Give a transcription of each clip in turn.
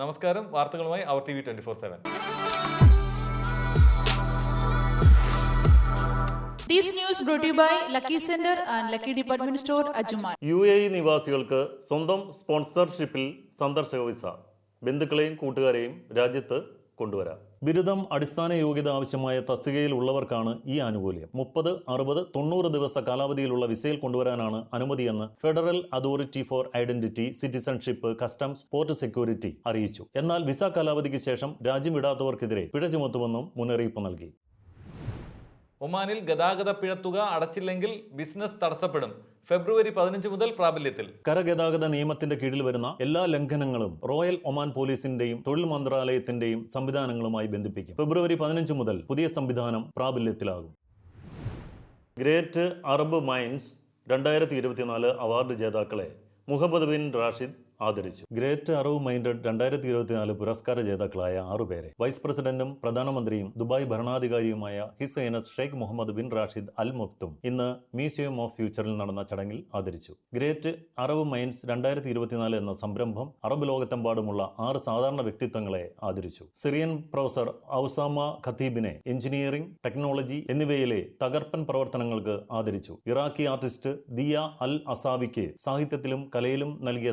നമസ്കാരം വാർത്തകളുമായി അവർ T V twenty four seven. This news brought to you by Lucky Center and Lucky Department Store, Ajuman. U A E നിവാസികൾക്ക് സ്വന്തം സ്പോൺസർഷിപ്പിൽ സന്ദർശക visa. ബന്ധുക്കളെയും കൂട്ടുകാരെയും രാജ്യത്ത് കൊണ്ടുവരാം. ബിരുദം അടിസ്ഥാന യോഗ്യത ആവശ്യമായ തസ്തികയിൽ ഉള്ളവർക്കാണ് ഈ ആനുകൂല്യം. മുപ്പത് അറുപത് തൊണ്ണൂറ് ദിവസ കാലാവധിയിലുള്ള വിസയിൽ കൊണ്ടുവരാനാണ് അനുമതിയെന്ന് federal authority for identity citizenship customs port security അറിയിച്ചു. എന്നാൽ വിസ കാലാവധിക്ക് ശേഷം രാജ്യം വിടാത്തവർക്കെതിരെ പിഴ ചുമത്തുമെന്നും മുന്നറിയിപ്പ് നൽകി. ഒമാനിൽ ഗതാഗത പിഴത്തുക അടച്ചില്ലെങ്കിൽ ബിസിനസ് തടസ്സപ്പെടും. ഫെബ്രുവരി പതിനഞ്ച് മുതൽ പ്രാബല്യത്തിൽ. കരഗതാഗത നിയമത്തിന്റെ കീഴിൽ വരുന്ന എല്ലാ ലംഘനങ്ങളും റോയൽ ഒമാൻ പോലീസിന്റെയും തൊഴിൽ മന്ത്രാലയത്തിന്റെയും സംവിധാനങ്ങളുമായി ബന്ധിപ്പിക്കും. ഫെബ്രുവരി പതിനഞ്ച് മുതൽ പുതിയ സംവിധാനം പ്രാബല്യത്തിലാകും. ഗ്രേറ്റ് അറബ് മൈൻസ് രണ്ടായിരത്തി ഇരുപത്തിനാല് അവാർഡ് ജേതാക്കളെ മുഹമ്മദ് ബിൻ റാഷിദ് ആദരിച്ചു. ഗ്രേറ്റ് അറബ് മൈൻഡഡ് രണ്ടായിരത്തി ഇരുപത്തിനാല് പുരസ്കാര ജേതാക്കളായ ആറുപേരെ വൈസ് പ്രസിഡന്റും പ്രധാനമന്ത്രിയും Dubai ഭരണാധികാരിയുമായ his highness Sheikh Mohammed bin Rashid Al Maktoum ഇന്ന് മ്യൂസിയം ഓഫ് ഫ്യൂച്ചറിൽ നടന്ന ചടങ്ങിൽ ആദരിച്ചു. ഗ്രേറ്റ് അറബ് മൈൻസ് രണ്ടായിരത്തി ഇരുപത്തിനാല് എന്ന സംരംഭം അറബ് ലോകത്തെമ്പാടുമുള്ള ആറ് സാധാരണ വ്യക്തിത്വങ്ങളെ ആദരിച്ചു. സിറിയൻ പ്രൊഫസർ ഔസാമ ഖത്തീബിനെ എഞ്ചിനീയറിംഗ് ടെക്നോളജി എന്നിവയിലെ തകർപ്പൻ പ്രവർത്തനങ്ങൾക്ക് ആദരിച്ചു. ഇറാഖി ആർട്ടിസ്റ്റ് ദിയ അൽ അസാബിക്ക് സാഹിത്യത്തിലും കലയിലും നൽകിയ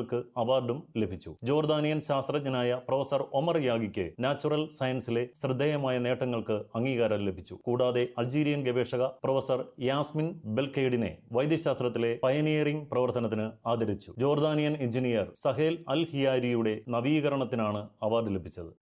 സംഭാവനകൾക്ക് അവാർഡും ലഭിച്ചു. ജോർദാനിയൻ ശാസ്ത്രജ്ഞനായ പ്രൊഫസർ ഒമർ യാഗിക്ക് നാച്ചുറൽ സയൻസിലെ ശ്രദ്ധേയമായ നേട്ടങ്ങൾക്ക് അംഗീകാരം ലഭിച്ചു. കൂടാതെ അൾജീരിയൻ ഗവേഷക പ്രൊഫസർ യാസ്മിൻ ബെൽക്കേഡിനെ വൈദ്യശാസ്ത്രത്തിലെ പയനിയറിംഗ് പ്രവർത്തനത്തിന് ആദരിച്ചു. ജോർദാനിയൻ എഞ്ചിനീയർ സഹേൽ അൽ ഹിയാരിയുടെ നവീകരണത്തിനാണ് അവാർഡ് ലഭിച്ചത്.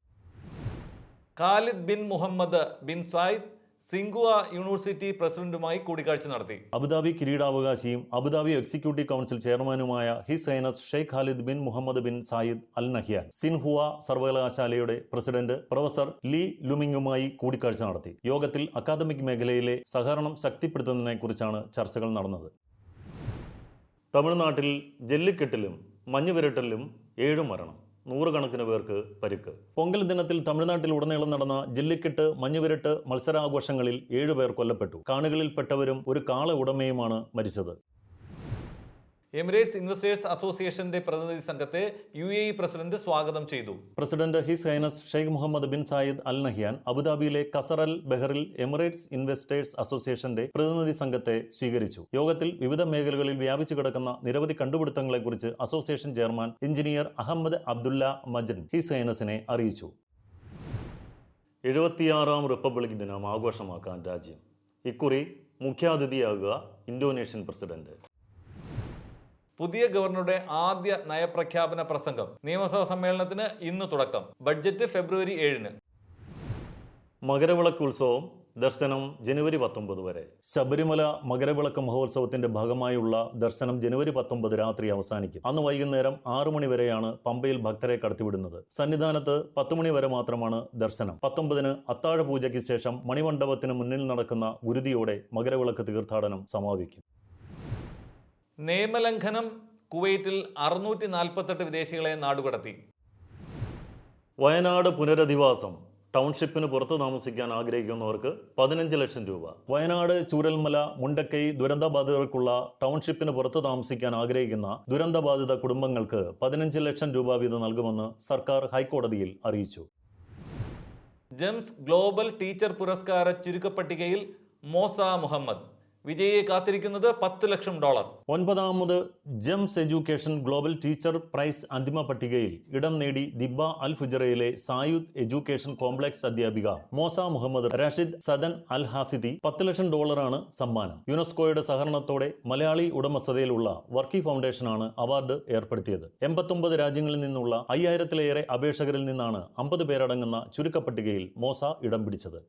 Khalid bin Mohammed bin Zayed സിംഗുവ university പ്രസിഡന്റുമായി കൂടിക്കാഴ്ച നടത്തി. അബുദാബി കിരീടാവകാശിയും അബുദാബി എക്സിക്യൂട്ടീവ് കൗൺസിൽ ചെയർമാനുമായ His Highness Sheikh Khalid bin Mohammed bin Zayed Al Nahyan Xinhua സർവകലാശാലയുടെ പ്രസിഡന്റ് പ്രൊഫസർ ലീ ലുമിങ്ങുമായി കൂടിക്കാഴ്ച നടത്തി. യോഗത്തിൽ അക്കാദമിക് മേഖലയിലെ സഹകരണം ശക്തിപ്പെടുത്തുന്നതിനെക്കുറിച്ചാണ് ചർച്ചകൾ നടന്നത്. തമിഴ്നാട്ടിൽ ജെല്ലിക്കെട്ടിലും മഞ്ഞുവിരട്ടലിലും ഏഴ് മരണം. നൂറുകണക്കിന് പേർക്ക് പരിക്ക്. പൊങ്കൽ ദിനത്തിൽ തമിഴ്നാട്ടിൽ ഉടനീളം നടന്ന ജല്ലിക്കെട്ട് മഞ്ഞുവിരട്ട് മത്സരാഘോഷങ്ങളിൽ ഏഴുപേർ കൊല്ലപ്പെട്ടു. കാണികളിൽപ്പെട്ടവരും ഒരു കാള ഉടമയുമാണ് മരിച്ചത്. എമിറേറ്റ്സ് ഇൻവെസ്റ്റേഴ്സ് അസോസിയേഷന്റെ പ്രതിനിധി സംഘത്തെ യു എ ഇ പ്രസിഡന്റ് സ്വാഗതം ചെയ്തു. President his highness Sheikh Mohammed bin Zayed Al Nahyan അബുദാബിയിലെ കസർ അൽ ബെഹറിൽ എമിറേറ്റ്സ് ഇൻവെസ്റ്റേഴ്സ് അസോസിയേഷന്റെ പ്രതിനിധി സംഘത്തെ സ്വീകരിച്ചു. യോഗത്തിൽ വിവിധ മേഖലകളിൽ വ്യാപിച്ചു കിടക്കുന്ന നിരവധി കണ്ടുപിടുത്തങ്ങളെക്കുറിച്ച് association chairman engineer Ahmed Abdullah Majan his ഹൈനസിനെ അറിയിച്ചു. എഴുപത്തിയാറാം റിപ്പബ്ലിക് ദിനം ആഘോഷമാക്കാൻ രാജ്യം. ഇക്കുറി മുഖ്യാതിഥിയാകുക ഇന്തോനേഷ്യൻ പ്രസിഡന്റ്. പുതിയ ഗവർണറുടെ ആദ്യ നയപ്രഖ്യാപന പ്രസംഗം. നിയമസഭാ സമ്മേളനത്തിന് ഇന്ന് തുടക്കം. ബഡ്ജറ്റ് ഫെബ്രുവരി ഏഴിന്. മകരവിളക്ക് ഉത്സവം ദർശനം ജനുവരി പത്തൊമ്പത് വരെ. ശബരിമല മകരവിളക്ക് മഹോത്സവത്തിന്റെ ഭാഗമായുള്ള ദർശനം ജനുവരി പത്തൊമ്പത് രാത്രി അവസാനിക്കും. അന്ന് വൈകുന്നേരം ആറു മണി വരെയാണ് പമ്പയിൽ ഭക്തരെ കടത്തിവിടുന്നത്. സന്നിധാനത്ത് പത്ത് മണി വരെ മാത്രമാണ് ദർശനം. പത്തൊമ്പതിന് അത്താഴ പൂജയ്ക്ക് ശേഷം മണിമണ്ഡപത്തിന് മുന്നിൽ നടക്കുന്ന ഗുരുതിയോടെ മകരവിളക്ക് തീർത്ഥാടനം സമാപിക്കും. നിയമലംഘനം കുവൈറ്റിൽ അറുന്നൂറ്റി നാൽപ്പത്തെട്ട് വിദേശികളെ നാടുകടത്തി. വയനാട് പുനരധിവാസം. ടൗൺഷിപ്പിന് പുറത്ത് താമസിക്കാൻ ആഗ്രഹിക്കുന്നവർക്ക് പതിനഞ്ച് ലക്ഷം രൂപ. വയനാട് ചൂരൽമല മുണ്ടക്കൈ ദുരന്തബാധിതർക്കുള്ള ടൗൺഷിപ്പിന് പുറത്ത് താമസിക്കാൻ ആഗ്രഹിക്കുന്ന ദുരന്തബാധിത കുടുംബങ്ങൾക്ക് പതിനഞ്ച് ലക്ഷം രൂപ വീതം നൽകുമെന്ന് സർക്കാർ ഹൈക്കോടതിയിൽ അറിയിച്ചു. ജെംസ് ഗ്ലോബൽ ടീച്ചർ പുരസ്കാര ചുരുക്കപ്പട്ടികയിൽ മോസ മുഹമ്മദ്. വിജയിയെ കാത്തിരിക്കുന്നത് പത്ത് ലക്ഷം dollar. ഒൻപതാമത് GEMS education global teacher prize അന്തിമ പട്ടികയിൽ ഇടം നേടി ദിബ അൽ ഫുജറയിലെ സായുദ് എഡ്യൂക്കേഷൻ കോംപ്ലക്സ് അധ്യാപിക മോസ മുഹമ്മദ് റഷീദ് സദൻ അൽ ഹാഫിദി പത്ത് ലക്ഷം ഡോളറാണ് സമ്മാനം. യുനെസ്കോയുടെ സഹകരണത്തോടെ മലയാളി ഉടമസ്ഥതയിലുള്ള വർക്കി ഫൗണ്ടേഷനാണ് അവാർഡ് ഏർപ്പെടുത്തിയത്. എൺപത്തൊമ്പത് രാജ്യങ്ങളിൽ നിന്നുള്ള അയ്യായിരത്തിലേറെ അപേക്ഷകരിൽ നിന്നാണ് അമ്പത് പേരടങ്ങുന്ന ചുരുക്കപ്പട്ടികയിൽ മോസ ഇടം പിടിച്ചത്.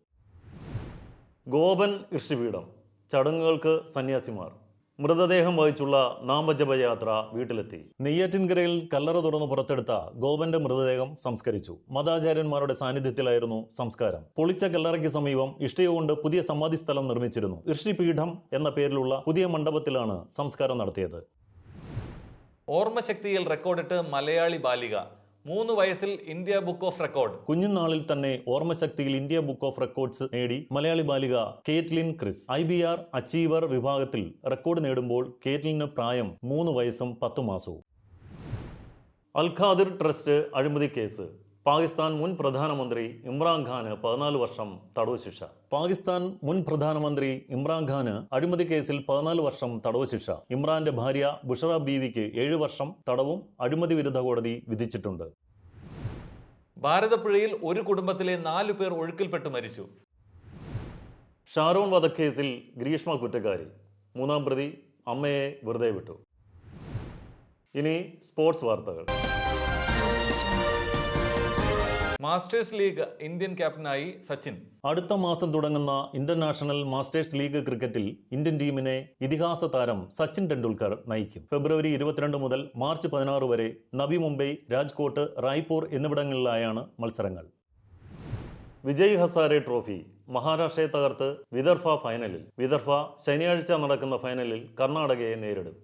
ഗോപൻ ഋഷിപീഠം ചടങ്ങുകൾക്ക് സന്യാസിമാർ മൃതദേഹം വഹിച്ചുള്ള നാമജപയാത്ര വീട്ടിലെത്തി. നെയ്യാറ്റിൻകരയിൽ കല്ലറ തുറന്ന് പുറത്തെടുത്ത ഗോപന്റെ മൃതദേഹം സംസ്കരിച്ചു. മതാചാര്യന്മാരുടെ സാന്നിധ്യത്തിലായിരുന്നു സംസ്കാരം. പൊളിച്ച കല്ലറയ്ക്ക് സമീപം ഇഷ്ടയുകൊണ്ട് പുതിയ സമാധി സ്ഥലം നിർമ്മിച്ചിരുന്നു. ഋഷിപീഠം എന്ന പേരിലുള്ള പുതിയ മണ്ഡപത്തിലാണ് സംസ്കാരം നടത്തിയത്. ഓർമ്മശക്തിയിൽ റെക്കോർഡിട്ട് മലയാളി ബാലിക മൂന്ന് വയസ്സിൽ ഇന്ത്യ ബുക്ക് ഓഫ് റെക്കോർഡ് കുഞ്ഞുനാളിൽ തന്നെ ഓർമ്മശക്തിയിൽ ഇന്ത്യ ബുക്ക് ഓഫ് റെക്കോർഡ്സ് നേടി മലയാളി ബാലിക Caitlin Chris. I B R achiever വിഭാഗത്തിൽ റെക്കോർഡ് നേടുമ്പോൾ കേറ്റ്ലിന് പ്രായം മൂന്ന് വയസ്സും പത്തു മാസവും അൽഖാദിർ ട്രസ്റ്റ് അഴിമതി കേസ്. പാകിസ്ഥാൻ മുൻ പ്രധാനമന്ത്രി ഇമ്രാൻഖാന് പതിനാല് വർഷം തടവ് ശിക്ഷ പാകിസ്ഥാൻ മുൻ പ്രധാനമന്ത്രി ഇമ്രാൻഖാന് അഴിമതി കേസിൽ പതിനാല് വർഷം തടവ് ശിക്ഷ ഇമ്രാന്റെ ഭാര്യ ബുഷറ ബീവിക്ക് ഏഴ് വർഷം തടവും അഴിമതി വിരുദ്ധ കോടതി വിധിച്ചിട്ടുണ്ട്. ഭാരതപ്പുഴയിൽ ഒരു കുടുംബത്തിലെ നാലു പേർ ഒഴുക്കിൽപ്പെട്ട് മരിച്ചു. ഷാരോൺ വധക്കേസിൽ ഗ്രീഷ്മ കുറ്റക്കാരി. മൂന്നാം പ്രതി അമ്മയെ വെറുതെ വിട്ടു. ഇനി സ്പോർട്സ് വാർത്തകൾ. മാസ്റ്റേഴ്സ് ലീഗ് ഇന്ത്യൻ ക്യാപ്റ്റനായി സച്ചിൻ. അടുത്ത മാസം തുടങ്ങുന്ന ഇന്റർനാഷണൽ മാസ്റ്റേഴ്സ് ലീഗ് ക്രിക്കറ്റിൽ ഇന്ത്യൻ ടീമിനെ ഇതിഹാസ താരം സച്ചിൻ ടെണ്ടുൽക്കർ നയിക്കും. ഫെബ്രുവരി ഇരുപത്തിരണ്ട് മുതൽ മാർച്ച് പതിനാറ് വരെ നവി മുംബൈ രാജ്കോട്ട് റായ്പൂർ എന്നിവിടങ്ങളിലായാണ് മത്സരങ്ങൾ. വിജയ് ഹസാരെ ട്രോഫി മഹാരാഷ്ട്രയെ തകർത്ത് വിദർഭ ഫൈനലിൽ. വിദർഭ ശനിയാഴ്ച നടക്കുന്ന ഫൈനലിൽ കർണാടകയെ നേരിടും.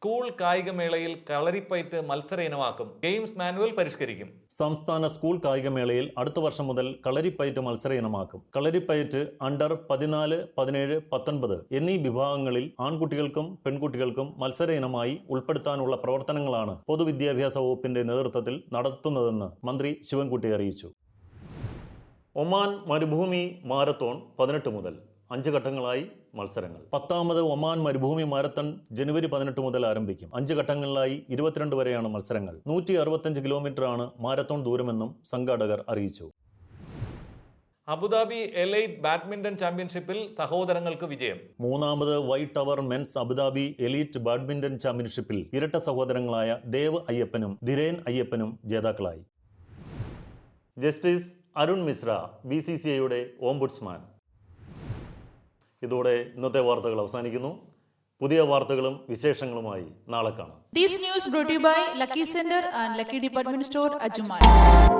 സ്കൂൾ കായികമേളയിൽ കളരിപ്പയറ്റ് മത്സര ഇനമാക്കും ഗെയിംസ് മാനുവൽ പരിഷ്കരിക്കും. സംസ്ഥാന സ്കൂൾ കായികമേളയിൽ അടുത്ത വർഷം മുതൽ കളരിപ്പയറ്റ് മത്സര ഇനമാക്കും കളരിപ്പയറ്റ് അണ്ടർ പതിനാല് പതിനേഴ് പത്തൊൻപത് എന്നീ വിഭാഗങ്ങളിൽ ആൺകുട്ടികൾക്കും പെൺകുട്ടികൾക്കും മത്സര ഇനമായി ഉൾപ്പെടുത്താനുള്ള പ്രവർത്തനങ്ങളാണ് പൊതുവിദ്യാഭ്യാസ വകുപ്പിന്റെ നേതൃത്വത്തിൽ നടത്തുന്നതെന്ന് മന്ത്രി ശിവൻകുട്ടി അറിയിച്ചു. ഒമാൻ മരുഭൂമി മാരത്തോൺ പതിനെട്ട് മുതൽ. അഞ്ച് ഘട്ടങ്ങളായി മത്സരങ്ങൾ. പത്താമത് ഒമാൻ മരുഭൂമി മാരത്തൺ ജനുവരി പതിനെട്ട് മുതൽ ആരംഭിക്കും. അഞ്ച് ഘട്ടങ്ങളിലായി ഇരുപത്തിരണ്ട് വരെയാണ് മത്സരങ്ങൾ. നൂറ്റി അറുപത്തഞ്ച് കിലോമീറ്ററാണ് മാരത്തോൺ ദൂരമെന്നും സംഘാടകർ അറിയിച്ചു. അബുദാബി എലൈറ്റ് ബാഡ്മിന്റൺ ചാമ്പ്യൻഷിപ്പിൽ സഹോദരങ്ങൾക്ക് വിജയം. മൂന്നാമത് white tower men's Abu Dhabi elite badminton ചാമ്പ്യൻഷിപ്പിൽ ഇരട്ട സഹോദരങ്ങളായ ദേവ് അയ്യപ്പനും ധിരേൻ അയ്യപ്പനും ജേതാക്കളായി. Justice Arun Mishra B C C ഐയുടെ ഓംബുഡ്സ്മാൻ. ഇതോടെ ഇന്നത്തെ വാർത്തകൾ അവസാനിക്കുന്നു പുതിയ വാർത്തകളും വിശേഷങ്ങളുമായി നാളെ കാണാം to you by Lucky Sender and Lucky Department Store, Ajuman.